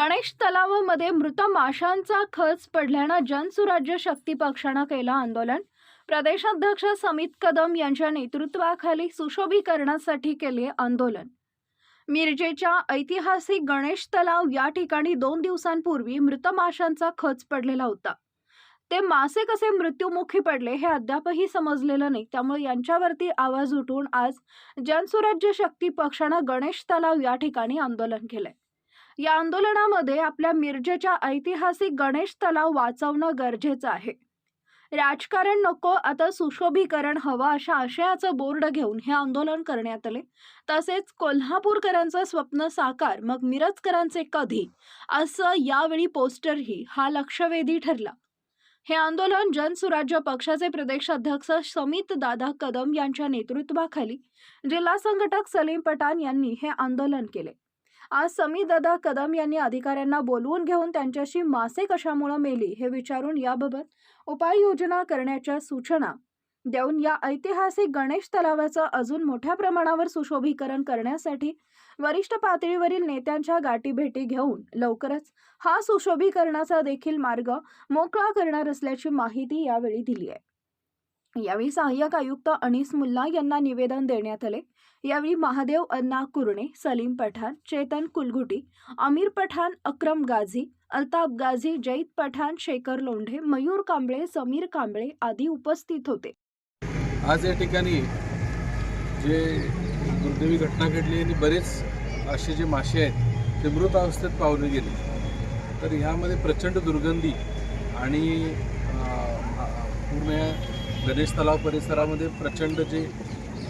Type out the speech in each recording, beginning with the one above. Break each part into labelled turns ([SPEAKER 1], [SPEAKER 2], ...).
[SPEAKER 1] गणेश तलावामध्ये मृत माशांचा खच पडल्यानं जनसुराज्य शक्ती पक्षानं केलं आंदोलन. प्रदेशाध्यक्ष समित कदम यांच्या नेतृत्वाखाली सुशोभीकरणासाठी केले आंदोलन. मिरजेच्या ऐतिहासिक गणेश तलाव या ठिकाणी दोन दिवसांपूर्वी मृत माशांचा खच पडलेला होता. ते मासे कसे मृत्युमुखी पडले हे अद्यापही समजलेलं नाही. त्यामुळे यांच्यावरती आवाज उठवून आज जनसुराज्य शक्ती पक्षानं गणेश तलाव या ठिकाणी आंदोलन केलंय. या आंदोलनामध्ये आपल्या मिरजेच्या ऐतिहासिक गणेश तलाव वाचवणं गरजेचं आहे. राजकारण नको आता सुशोभीकरण हवं अशा आशयाचं बोर्ड घेऊन हे आंदोलन करण्यात आले. तसेच कोल्हापूरकरांचं स्वप्न साकार मग मिरजकरांचे कधी? असं यावेळी पोस्टरही हा लक्षवेधी ठरला. हे आंदोलन जनसुराज्य पक्षाचे प्रदेशाध्यक्ष समित दादा कदम यांच्या नेतृत्वाखाली जिल्हा संघटक सलीम पठाण यांनी हे आंदोलन केले. आज समी दादा कदम यांनी अधिकाऱ्यांना बोलवून घेऊन त्यांच्याशी मासे कशामुळे मेली हे विचारून याबाबत उपाययोजना करण्याच्या सूचना देऊन या ऐतिहासिक गणेश तलावाचं अजून मोठ्या प्रमाणावर सुशोभीकरण करण्यासाठी वरिष्ठ पातळीवरील नेत्यांच्या गाठीभेटी घेऊन लवकरच हा सुशोभीकरणाचा देखील मार्ग मोकळा करणार असल्याची माहिती यावेळी दिली आहे. यावेळी सहाय्यक आयुक्त अनिस मुल्ला यांना निवेदन देण्यात आले. यावेळी महादेव अण्णा कुरणे सलीम पठाण चेतन कुलगुटी आमिर पठाण अक्रम गाझी अल्ताफ गाझी जैद पठाण शेखर लोंढे मयूर कांबळे समीर कांबळे आदी उपस्थित होते.
[SPEAKER 2] आज या ठिकाणी जे दुर्दैवी घटना घडली आणि बरेच असे जे मासे आहेत ते मृत अवस्थेत पावले गेले. तर ह्यामध्ये प्रचंड दुर्गंधी आणि पूर्ण गणेश तलाव परिसरामध्ये प्रचंड जे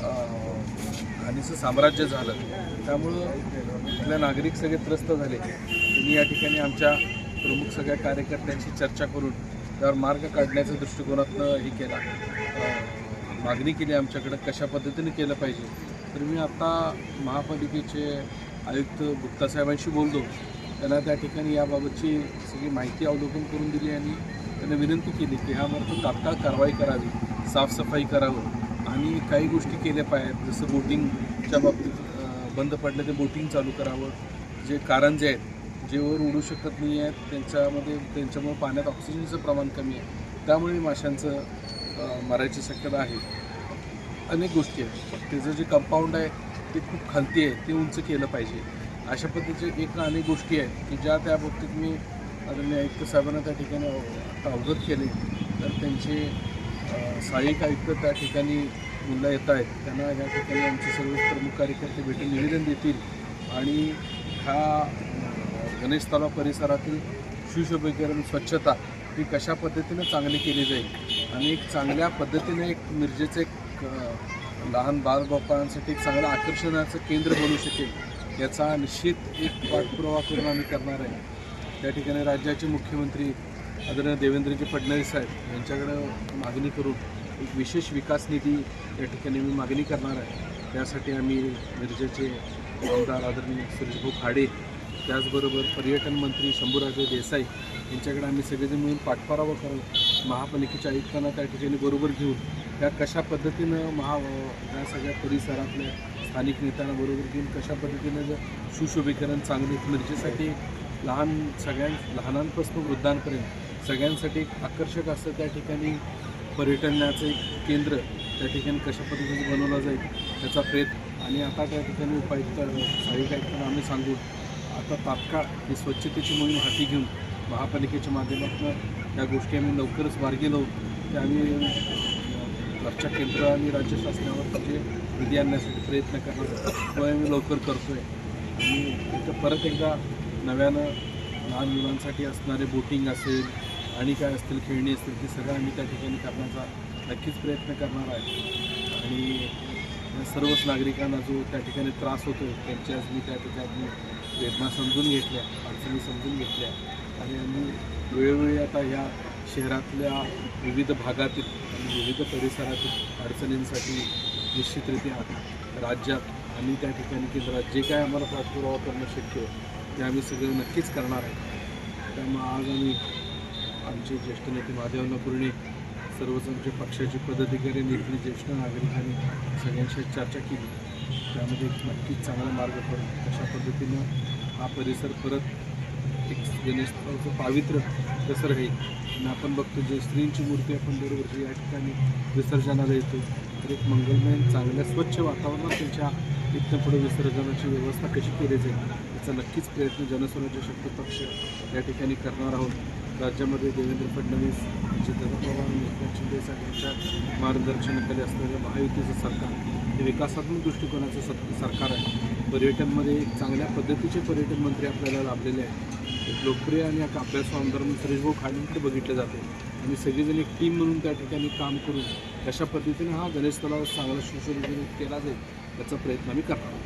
[SPEAKER 2] हानीचं साम्राज्य झालं त्यामुळं इथल्या नागरिक सगळे त्रस्त झाले. त्यांनी या ठिकाणी आमच्या प्रमुख सगळ्या कार्यकर्त्यांशी चर्चा करून त्यावर मार्ग काढण्याच्या दृष्टिकोनातनं हे केला. मागणी केली आमच्याकडं कशा पद्धतीने केलं पाहिजे. तर मी आत्ता महापालिकेचे आयुक्त गुप्तासाहेबांशी बोलतो बोललो. त्यांना त्या ठिकाणी याबाबतची सगळी माहिती अवलोकन करून दिली आणि त्यांना विनंती केली की ह्यामार्फत तात्काळ कारवाई करावी साफसफाई करावं. आणि काही गोष्टी केल्या पाहिजेत जसं बोटिंगच्या बाबतीत बंद पडलं ते बोटिंग चालू करावं. जे कारंजे आहेत जे वर उडू शकत नाही आहेत त्यांच्यामध्ये त्यांच्यामुळे पाण्यात ऑक्सिजनचं प्रमाण कमी आहे. त्यामुळे माशांचं मरायची शक्यता आहे. अनेक गोष्टी आहेत. त्याचं जे कंपाऊंड आहे ते खूप खालती आहे ते उंच केलं पाहिजे. अशा पद्धतीचे एक अनेक गोष्टी आहेत की ज्या त्या बाबतीत मी आदरणीय आयुक्त साहेबांना त्या ठिकाणी आता अवगत केले तर त्यांचे सहाय्यक आयुक्त त्या ठिकाणी मुलं येत आहेत. त्यांना या ठिकाणी आमचे सर्व प्रमुख कार्यकर्ते भेटून निवेदन देतील. आणि ह्या गणेश तलाव परिसरातील सुशोभीकरण स्वच्छता ही कशा पद्धतीनं चांगली केली जाईल? आणि एक चांगल्या पद्धतीने एक मिरजेचं एक लहान बालबापांसाठी एक चांगलं आकर्षणाचं केंद्र बनू शकेल याचा निश्चित एक पाठपुरावा करून आम्ही करणार आहे. त्या ठिकाणी राज्याचे मुख्यमंत्री आदरणीय देवेंद्रजी फडणवीस साहेब यांच्याकडं मागणी करून एक विशेष विकास निधी या ठिकाणी मी मागणी करणार आहे. त्यासाठी आम्ही मिरजेचे आमदार आदरणीय सुरेशभाऊ खाडे त्याचबरोबर पर्यटन मंत्री शंभूराजे देसाई यांच्याकडे आम्ही सगळेजण मिळून पाठपुरावा करून महापालिकेच्या आयुक्तांना त्या ठिकाणी बरोबर घेऊन त्या कशा पद्धतीनं महा या सगळ्या परिसरातल्या स्थानिक नेत्यांना बरोबर घेऊन कशा पद्धतीनं जर सुशोभीकरण चांगले मिरजेसाठी लहान सगळ्यां लहानांपासून वृद्धांपर्यंत सगळ्यांसाठी एक आकर्षक असं त्या ठिकाणी पर्यटनाचं एक केंद्र त्या ठिकाणी कशा पद्धतीने बनवलं जाईल त्याचा प्रयत्न आणि आता त्या ठिकाणी उपायुक्त सहाय्यक आयुक्तांना आम्ही सांगू. आता तात्काळ ही स्वच्छतेची मोहीम हाती घेऊन महापालिकेच्या माध्यमातून त्या गोष्टी आम्ही लवकरच मार्गी लावू. त्या आम्ही अं, लक्षात केंद्र आणि राज्य शासनावर म्हणजे निधी आणण्यासाठी प्रयत्न करणार तो आम्ही लवकर करतो आहे आणि इथं परत एकदा नव्यानं लहान मुलांसाठी असणारे बोटिंग असेल आणि काय असतील खेळणी असतील ते सगळं आम्ही त्या ठिकाणी करण्याचा नक्कीच प्रयत्न करणार आहे. आणि सर्वच नागरिकांना जो त्या ठिकाणी त्रास होतो त्यांची आज मी त्या ठिकाणी वेदना समजून घेतल्या अडचणी समजून घेतल्या. आणि आम्ही वेळोवेळी आता ह्या शहरातल्या विविध भागातील आणि विविध परिसरातील अडचणींसाठी निश्चितरित्या राज्यात आणि त्या ठिकाणी केंद्रात जे काय आम्हाला पाठपुरावा करणं शक्य आहे ते आम्ही सगळं नक्कीच करणार आहे. त्यामुळे आज आम्ही आमचे ज्येष्ठ नेते महादेव पूर्णे सर्वच आमचे पक्षाचे पदाधिकारी नेते ज्येष्ठ नागरिकांनी सगळ्यांशी चर्चा केली. त्यामध्ये नक्कीच चांगला मार्ग पडतो अशा पद्धतीनं हा परिसर परत एक गणेशोत्सवाचं पावित्र्य कसं राहील? आणि आपण बघतो जे स्त्रींची मूर्ती आपण दरवर्षी या ठिकाणी विसर्जनाला येतो. तर एक मंगलमय चांगल्या स्वच्छ वातावरणात त्यांच्या इथनं पुढे विसर्जनाची व्यवस्था कशी केली जाईल याचा नक्कीच प्रयत्न जनस्वराज्य शक्ती पक्ष या ठिकाणी करणार आहोत. राज्यामध्ये देवेंद्र फडणवीस अजितदादा पवार आणि एकनाथ शिंदे साहेबांच्या मार्गदर्शनाखाली असलेलं महायुतीचं सरकार हे विकासात्मक दृष्टिकोनाचं सत सरकार आहे. पर्यटनमध्ये एक चांगल्या पद्धतीचे पर्यटन मंत्री आपल्याला लाभलेले आहेत. एक लोकप्रिय आणि एक अभ्यासू आमदार म्हणून सुरेशभाऊ खाडेंकडे बघितले जाते. आणि सगळेजण एक टीम म्हणून त्या ठिकाणी काम करून अशा पद्धतीने हा गणेश तलाव चांगला सुशोभित केला जाईल याचा प्रयत्न आम्ही करणार